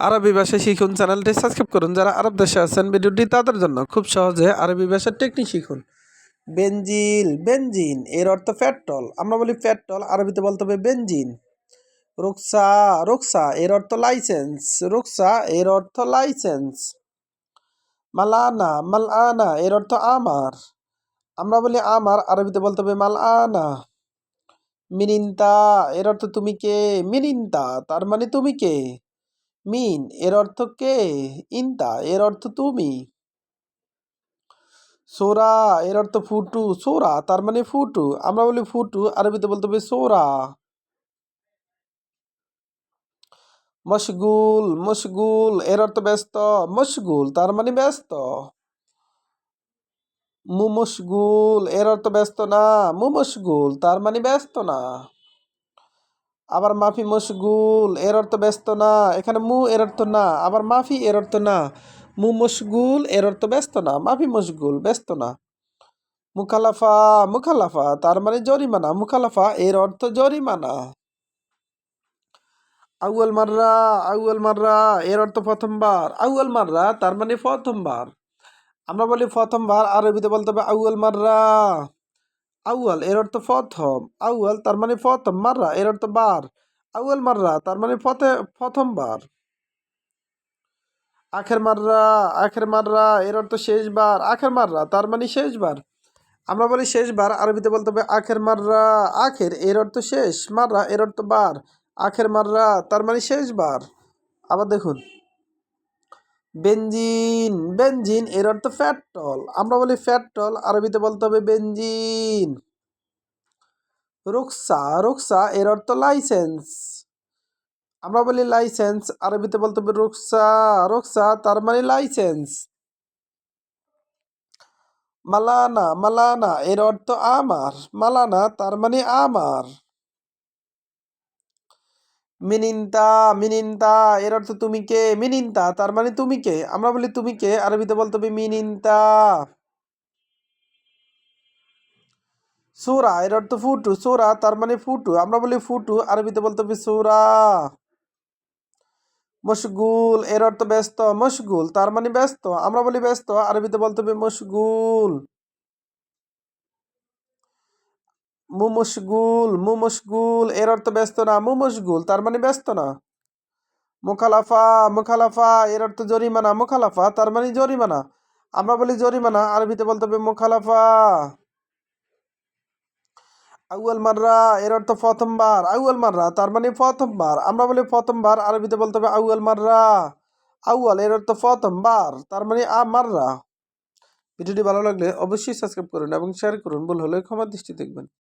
আরবি ভাষা শিখুন, চ্যানেলটি সাবস্ক্রাইব করুন। যারা আরব দেশে আছেন, ভিডিওটি তাদের জন্য খুব সহজে আরবি ভাষার টেকনিক শিখুন। বেনজিল, বেনজিন, এর অর্থ পেট্রোল আমরা বলি পেট্রোল আরবিতে বলতে হবে বেনজিন। রুকসা রুকসা, এর অর্থ লাইসেন্স রুকসা, এর অর্থ লাইসেন্স মালানা মালানা, এর অর্থ আমার। আমরা বলি আমার, আরবিতে বলতে হবে মালানা। মিনিন্তা, এর অর্থ তুমি কে? মিনিন্তা, তার মানে তুমি কে? মিন এর অর্থ কে? ইন্তা এর অর্থ তুমি। সোরা, এর অর্থ ফুটু, সোরা, তার মানে ফুটু। আমরা বলি ফুটু, আরবিতে বলতে হবে সোরা। মশগুল মশগুল, এর অর্থ ব্যস্ত। মশগুল, তার মানে ব্যস্ত। মুমশগুল, এর অর্থ ব্যস্ত না। মুমশগুল, তার মানে ব্যস্ত না। আবার মাফি মশগুল, এর অর্থ ব্যস্ত না। এখানে মু, এর অর্থ না। আবার মাফি, এর অর্থ না। মু মশগুল, এর অর্থ ব্যস্ত না। মাফি মশগুল, ব্যস্ত না। মুখালাফা মুখালাফা, তার মানে জরিমানা। মুখালাফা, এর অর্থ জরিমানা। আউয়াল মাররা আউয়াল মাররা, এর অর্থ প্রথমবার। আউয়াল মাররা, তার মানে প্রথমবার। আমরা বলি প্রথমবার, আরবিতে বলতে হবে আউয়াল মাররা। আউয়াল এর অর্থ প্রথম আউয়াল তার মানে প্রথম মাররা এর অর্থ বার আউয়াল মাররা তার মানে পথে- প্রথমবার আখের মাররা আখের মাররা এর অর্থ শেষবার আখের মাররা তার মানে শেষবার আমরা বলি শেষবার আরবিতে বলতে হবে আখের মাররা আখের এর অর্থ শেষ মাররা এর অর্থ বার আখের মাররা তার মানে শেষবার আবার দেখুন। বেঞ্জিন বেঞ্জিন এর অর্থ পেট্রোল আমরা বলি পেট্রোল আরবিতে বলতে হবে বেঞ্জিন রুকসা রুকসা, এর অর্থ লাইসেন্স। আমরা বলি লাইসেন্স, আরবিতে বলতে হবে রুকসা। রুকসা, তার মানে লাইসেন্স। মালানা মালানা, এর অর্থ আমার। মালানা, তার মানে আমার। মিনিন্তা মিনিন্তা এর অর্থ তুমি কে? মিনিন্তা তার মানে তুমি কে? আমরা বলি তুমি কে? আরবিতে বলতে হবে মিনিন্তা সুরা, এর অর্থ ফুটু। সুরা, তার মানে ফুটু। আমরা বলি ফুটু, আরবিতে বলতে হবে সুরা। মশগুল, এর অর্থ ব্যস্ত। মশগুল, তার মানে ব্যস্ত। আমরা বলি ব্যস্ত, আরবিতে বলতে হবে মশগুল। মুমশগুল মুমশগুল, এর অর্থ ব্যস্ত না, মুমশগুল, তার মানে ব্যস্ত না। মুখালাফা মুখালাফা, এর অর্থ জরিমানা, মুখালাফা, তার মানে জরিমানা। আমরা বলি জরিমানা, আরবিতে বলতে হবে মুখালাফা। আউয়াল মাররা, এর অর্থ প্রথমবার, আউয়াল মাররা, তার মানে প্রথমবার। আমরা বলি প্রথমবার, আরবিতে বলতে হবে আউয়াল মাররা। আউয়াল, এর অর্থ প্রথমবার, তার মানে আ মাররা। ভিডিওটি ভালো লাগলে অবশ্যই সাবস্ক্রাইব করুন এবং শেয়ার করুন, ভুল হলে ক্ষমা দৃষ্টি দেখবেন।